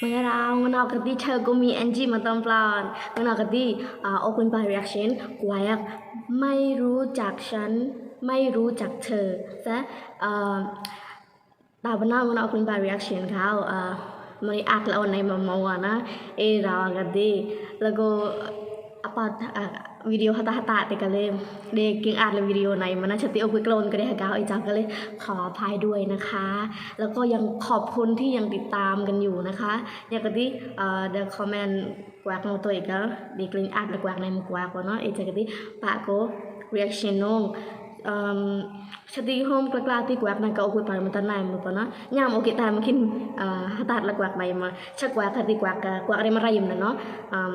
เมื่อเราเมื่อเรากติเธอก็มี NG มาตอมปลอนเมื่อเรากติอ่า open by reaction กวายไม่รู้จักฉันไม่รู้จักเธอแต่ตาบนามันเอาคุณบา reaction เขาอ่ามันอักเราในมามาวนะเอเรากันดีแล้วก็ apa ah, video hata-hata แต่ก็เลยเด็กเก่งอ่านเลยวิดีโอในมันน่าจะติเอาไปกลนก็ได้ค่ะไอจังก็เลยขออภัยด้วยนะคะ แล้วก็ยังขอบคุณที่ยังติดตามกันอยู่นะคะอย่างกะที่เอ่อ the comment กวากมาตัวอีกแล้วเด็กเล่นอ่านแล้วกวากในมือกวากเนาะไอจังกะที่ปะก็ reaction นง um, Sati home kelak ti kuak nang ka ukut par mentan nai mo pa na nyam okey ta mungkin uh, hatat la kuak mai ma cha kuak ti kuak ka kuak re marayim na no um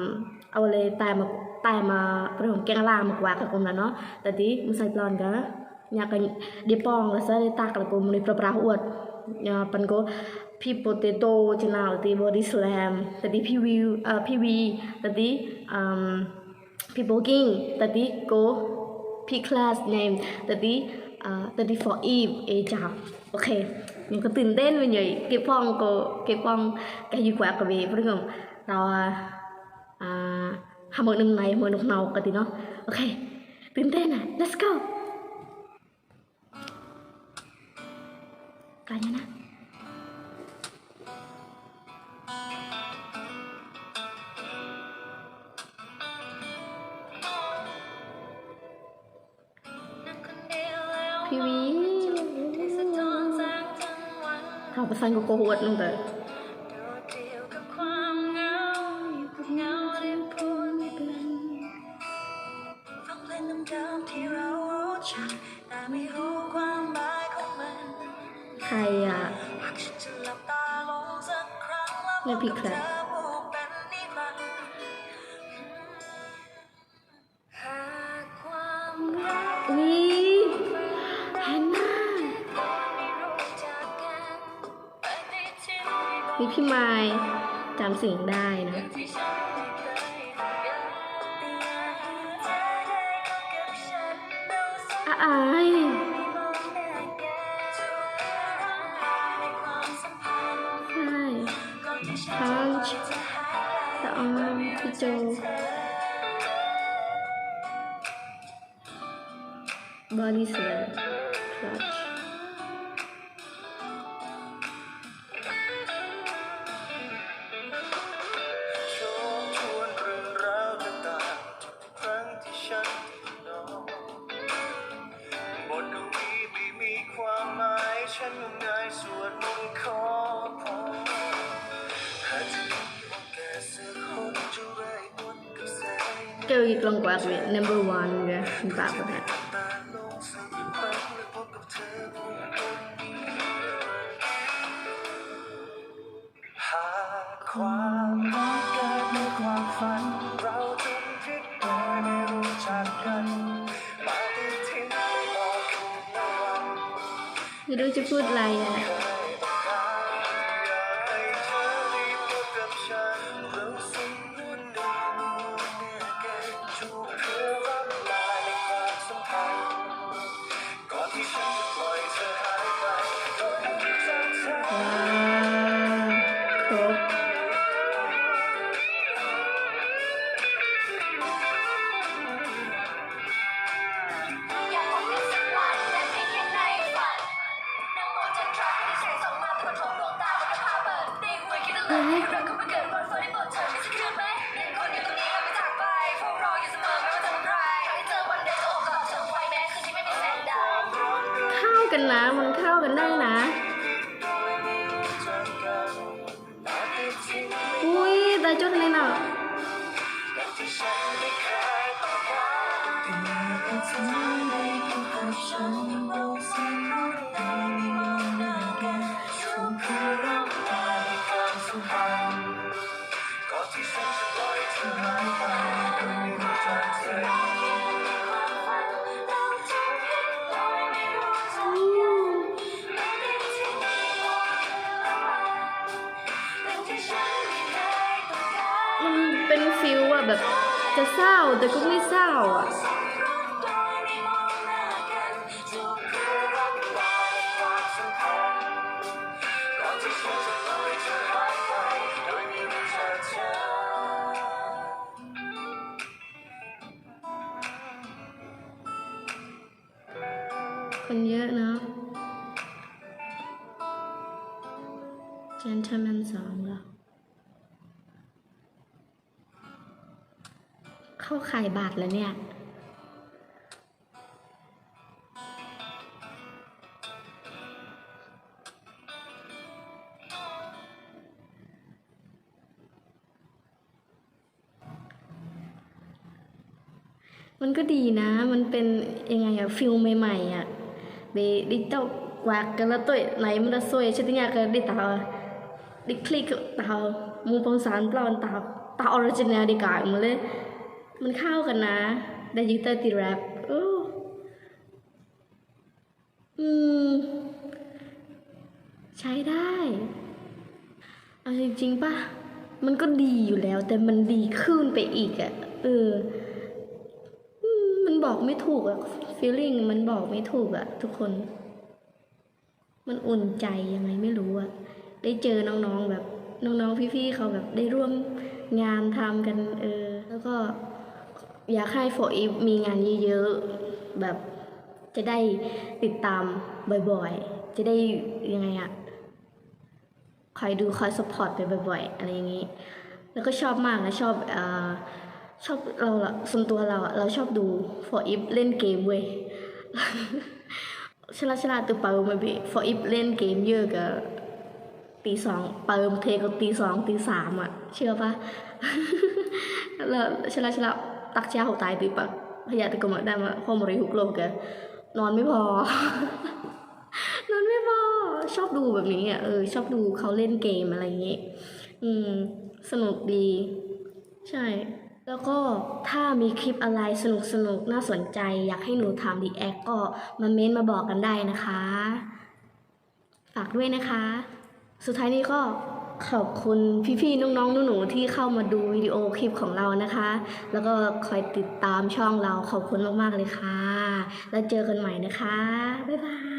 เอาเลยแต่มา แต่มาประหงแกงลามากว่ากับกลมแล้วเนาะแต่ที่มุสายปลอนก็อยากกันเดียปองแล้วซะได้ตากละกลมในประปราอวดยปันก็พี่โปเตโต้จีนาวตีบอดี้สแลมแต่ที่พี่วิวเอ่อพี่วีแต่ที่พี่โบกิ้งแต่ที่โก P class name แต่ที่เอ่าแต่ที่ for Eve เอจาโอเคมันก็ตื่นเต้นไปใหน่เก็บฟองก็เก็บฟองก็อยู่กว่ากับเวเพราะงั้นเราอ่า หาหมดหนึ่งในหมดหนึ่งเนากันทีเนาะโอเคตื่นเต้นอะ let's go กันนะ พี่วีเขาประสานกับโกหกนึงแต่ ครั้งแล้วเนี่ยพี่พบแคลร์เธอผูกเป็นนิรันดร์หากความรักวิแฮนนาไม่รู้จักกันไปไม่ถึงมีพี่ไม้จำเสียงได้นะที่ฉันไม่เคยสัญญาแต่อยากให้เธอได้รู้กับฉันดูสักอะอาย ก่อนที่ฉันจ งเจออีกลองกว่าเว้ย number one เลยคุณตาประแกันนะ มันเข้ากันได้นะ อุ้ยตาจุดเลยน่ะ sao? Tớ cũng nghĩ sao ạ? Còn ghê nữa gentleman song rồi เข้าขายบาทแล้วเนี่ย มันก็ดีนะ มันเป็นยังไงอะฟิลใหม่ๆอะเบดิเจ้ากวากันแล้วตัวไหนมันจะสวยชติญาก็ดิตาดิคลิกตามูปองสารเปล่าตาตาออริจินัลดีกว่ามาเลย มันเข้ากันนะได้ยิเตอร์ตีแรปอ้อืม ใช้ได้ เอาจริงๆป่ะ มันก็ดีอยู่แล้ว แต่มันดีขึ้นไปอีกอะเออ มันบอกไม่ถูกอะ feeling มันบอกไม่ถูกอะทุกคน มันอุ่นใจยังไงไม่รู้อะได้เจอน้องๆแบบ น้องๆพี่ๆเขาแบบได้ร่วมงานทำกัน เออ แล้วก็ อยากให้ for if มีงานเยอะๆ แบบจะได้ติดตามบ่อยๆ จะได้ยังไงอะคอยดูคอย support ไปบ่อยๆ อะไรอย่างนี้ แล้วก็ชอบมากนะชอบอชอบเราละส่วนตัวเราเราชอบดู for if เล่นเกมเว้ยฉลาดฉลาตัวเปิมมาพี่ for if เล่นเกมเยอะกับตีสองเปิมเทกับตีสองตีสามอะเชื่อปะแล้วฉลาดฉลา ตักเช้าหกตายตีปะพยาตะกมได้มาพอมริหุกโลกแกนอนไม่พอ นอนไม่พอ ชอบดูแบบนี้อะเออ ชอบดูเขาเล่นเกมอะไรอย่างงี้ยอืม สนุกดี ใช่ แล้วก็ถ้ามีคลิปอะไรสนุกสนุกน่าสนใจ อยากให้หนูทำดีแอคก็มาเม้นมาบอกกันได้นะคะ ฝากด้วยนะคะ สุดท้ายนี้ก็ ขอบคุณพี่ๆน้องๆหนูๆที่เข้ามาดูวิดีโอคลิปของเรานะคะ แล้วก็คอยติดตามช่องเราขอบคุณมากๆเลยค่ะ แล้วเจอกันใหม่นะคะ บ๊ายบาย